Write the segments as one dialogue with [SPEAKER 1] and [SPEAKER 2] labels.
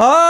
[SPEAKER 1] ও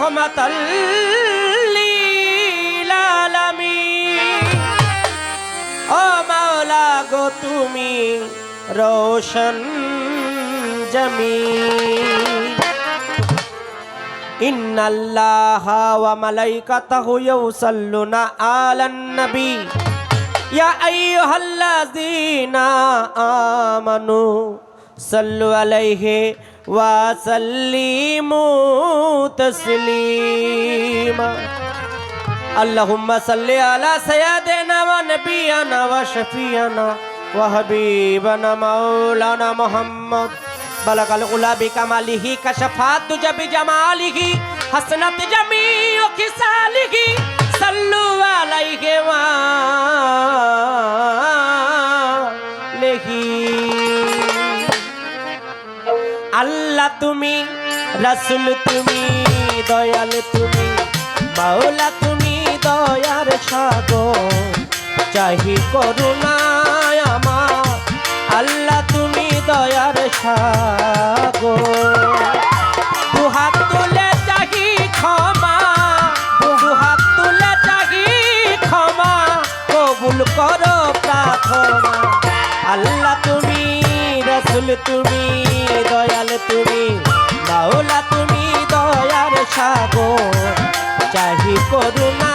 [SPEAKER 1] رحمة للعالمين ও মাওলা গো তুমি রোশন জমিন إن الله وملائكته يصلون على النبي يا أيها الذين सल्लल्लाहु वसल्लिमु तस्लीमा अल्लाहुम्मा सल्लि अला सय्यदिना व नबियाना व शफियाना व हबीबना मौलाना मोहम्मद। बलगल उला बिकमालिही कशफात तुजा बिजमालिही हसनत जमीउ खिसालिही सल्लु अलैहि व আল্লাহ তুমি, রাসুল তুমি, দয়াল তুমি, মাওলা তুমি দয়ার সাগর। চাহি করুণায় আমার, আল্লাহ তুমি দয়ার সাগর। দুহাত তুলে চাহি ক্ষমা কবুল তুমি তুমি চাহি করুণায়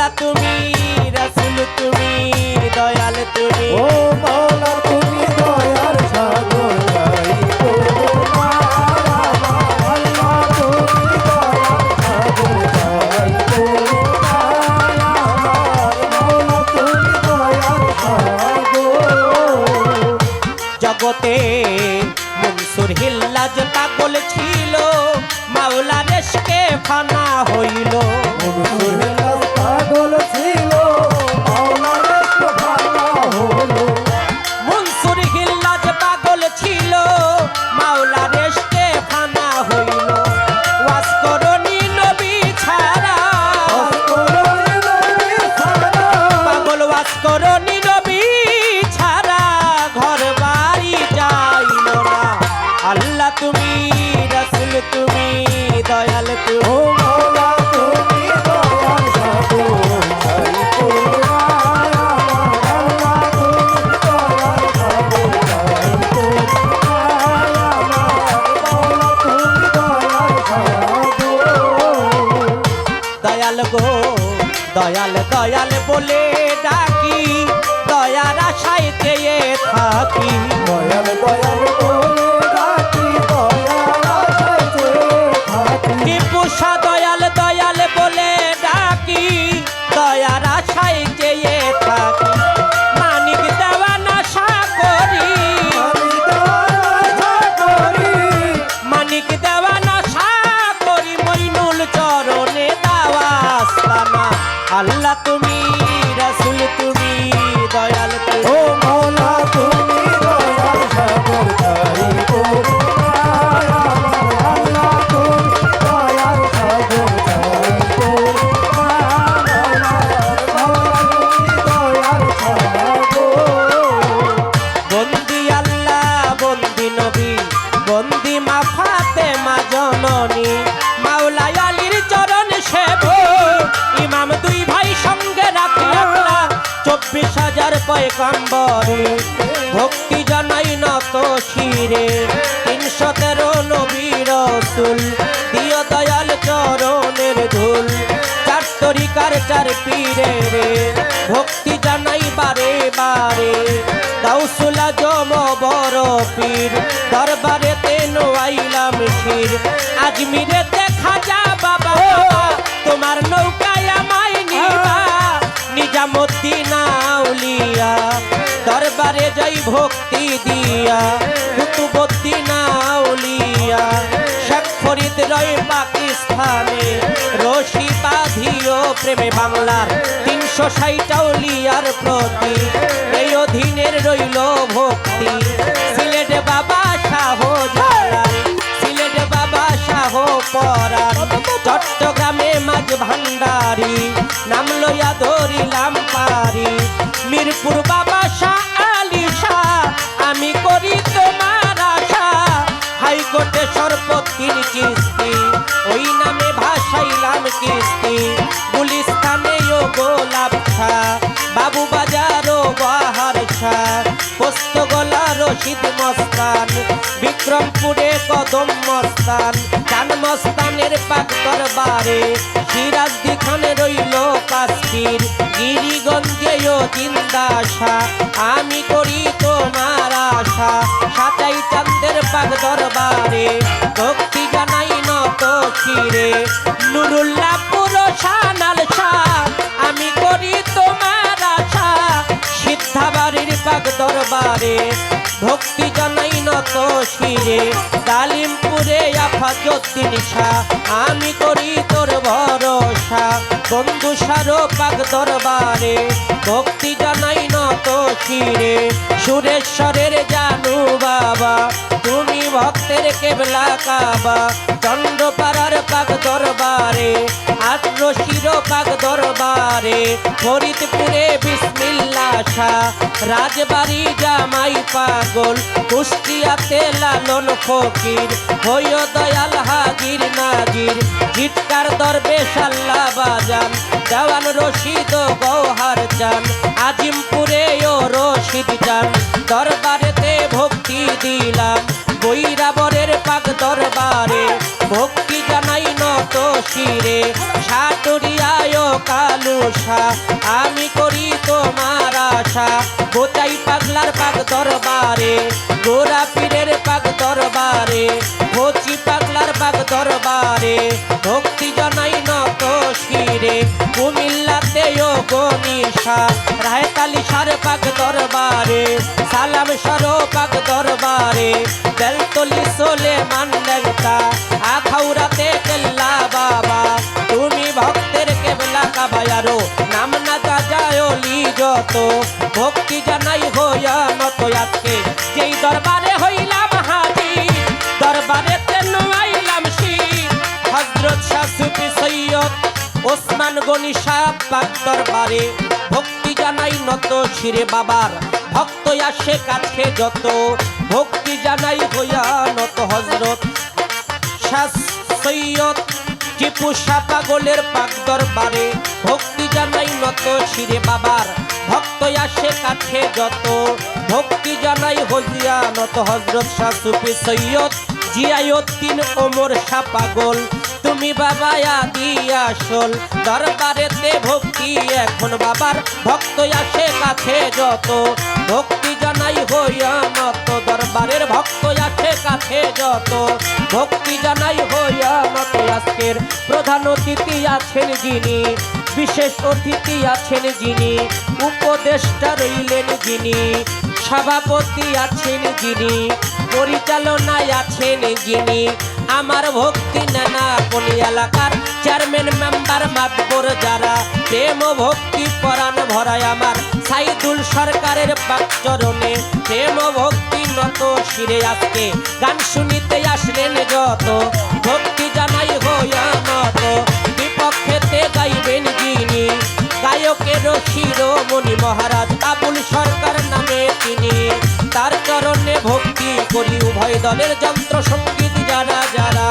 [SPEAKER 1] আল্লাহ তুমি রসুল তুমি দয়াল তুমি।
[SPEAKER 2] ও মাওলা তুমি দয়ার সাগর
[SPEAKER 1] জগতে মনসুর হিল্লাজ পাগল ছিল মাওলা রেশকে ফানা হইল।
[SPEAKER 2] পাগল
[SPEAKER 1] দয়াল দয়াল বলে ডাকি দয়ার আশায় চেয়ে থাকি।
[SPEAKER 2] দয়াল দয়াল বলে ডাকি দয়াল আশাইতে থাকি।
[SPEAKER 1] টিপুষা দয়াল আল্লাহ তুমি শিরে তিনশো তেরো নবী রসুল দিয় দয়াল চরণের ধুল। চার তরিকার চার পীরে রে, ভক্তি জানাই বারে বারে। গাউসুলা জম বড় পীর দরবারে তেন আইলাম শির আজমিরে দেখা যা বাবা, তোমার নৌকায় আমায় নিবা। নিজামুদ্দিন আউলিয়া, দরবারে যাই ভক্তি দিয়া। ফরিদ রয় পাকিস্তানে রশি বাঁধিও প্রেমে বাংলার তিনশো ষাট আউলিয়ার প্রতি। এই অধীনের রইল ভক্তি। সিলেট বাবা শাহ সিলেট বাবা শাহ পরাণ। চট্টগ্রামে মাঝ ভান্ডারি নাম লইয়া ধরিলাম পারি মিরপুর বাবা হাইকোর্টে সর্বত্রির কিস্তি, ওই নামে ভাসাইলাম কিস্তি। গুলিস্তানে ও গোলাপ শাহ বাবু বাজার ও বাহার শাহ পোস্ত গলা রশিদ মস্তান, বিক্রমপুরে কদম মস্তান, চান মস্তানের পাক দরবারে সিরাজ দিখানে রইল কাশ্মীর ও জিন্দাসা আমি করি তোমার আশা। সাতাই চান্দের পাক দরবারে, ভক্তি জানাই নত চিরে। নুরুল্লাহ পুরো সানাল আমি করি তোমার আশা। সিদ্ধাবাড়ির পাক দরবারে, ভক্তি জানাই নত শিরে, ডালিমপুরে আফা জ্যোতি নিশা আমি করি তোর ভরসা। বন্ধু সারো পাক দরবারে, ভক্তি জানাই নত শিরে। সুরেশ্বরের জান ভক্তের কেবলা কাবা, চন্দ্রপাড়ার পাক দরবারে আত্র পাক দরবারে, ফরিদপুরে বিসমিল্লা শাহ রাজবাড়ি জামাই পাগল, কুষ্টিয়াতে লালন ফকির হইয় দয়াল হাজির নাজির জিটকার দরবেশ আল্লাহ বাজান, দেওয়ান রশিদ গৌহার চান, আজিমপুরে ও রশিদ চান, দরবারেতে ভক্তি দিলাম। দরবারে, ভক্তি জানাই নত শিরে সাটুরিয়ায় কালুসা আমি করি তোমার আশা। বোচাই পাগলার পাক দরবারে গোরা পীরের পাক দরবারে ভোচি পাগলার পাক দরবারে, ভক্তি জানাই নত শিরে কুমিল্লাতে ও গনিশা রায়তালি সার পাক দরবারে, সালাম সরো পাক দরবারে, বেলতলি সোলে মান্ডা আখাউরাতে কেল্লা বাবা, তুমি ভক্তের কেবলা কাবায়ারো, নাম না যায় যত, ভক্তি জানাই হইয়া নত আজকে, যেই দরবারে হইলাম হাজি দরবারে তেন আইলাম শির হজরত শাহ সৈয়দ ওসমান গনি সাহেব পাক দরবারে ভক্তি জানাই নত শিরে বাবার। ভক্ত আসে কাছে যত, ভক্তি জানাই হইয়া নত হজরত। সৈয়দ টিপু পাগলের পাক দরবারে ভক্তি জানাই নত শিরে বাবার। ভক্ত আসে কাছে যত, ভক্তি জানাই হজিয়া নত হজরত। সুফি সৈয়দ জিয়াউদ্দিন ওমর শাহ পাগল তুমি বাবা আদি আসল। দরবারেতে ভক্তি, এখন বাবার ভক্ত আসে কাছে যত। ভক্তি জানাই হইয়া নত দরবারের ভক্ত আসে কাছে যত। ভক্তি জানাই হইয়া নত আজকের প্রধান অতিথি আছেন যিনি, বিশেষ অতিথি আছেন যিনি, উপদেষ্টা রইলেন যিনি, সভাপতি আছেন যিনি, পরিচালনায় আছেন যিনি আমার ভক্তি নানা কোন এলাকার চেয়ারম্যান মেম্বার মাতবর যারা। প্রেম ভক্তি পরাণ ভরায় আমার সাইদুল সরকারের পাক চরণে। প্রেম ভক্তি নত শিরে আজকে। গান শুনিতে আসলেন যত, ভক্তি জানাই হইয়া নত বিপক্ষেতে গাইবেন যিনি, গায়কের শিরোমণি মহারাজ আবুল সরকার নামে তিনি। তার চরণে ভক্তি করি, উভয় দলের যন্ত্র সংগীত যারা যারা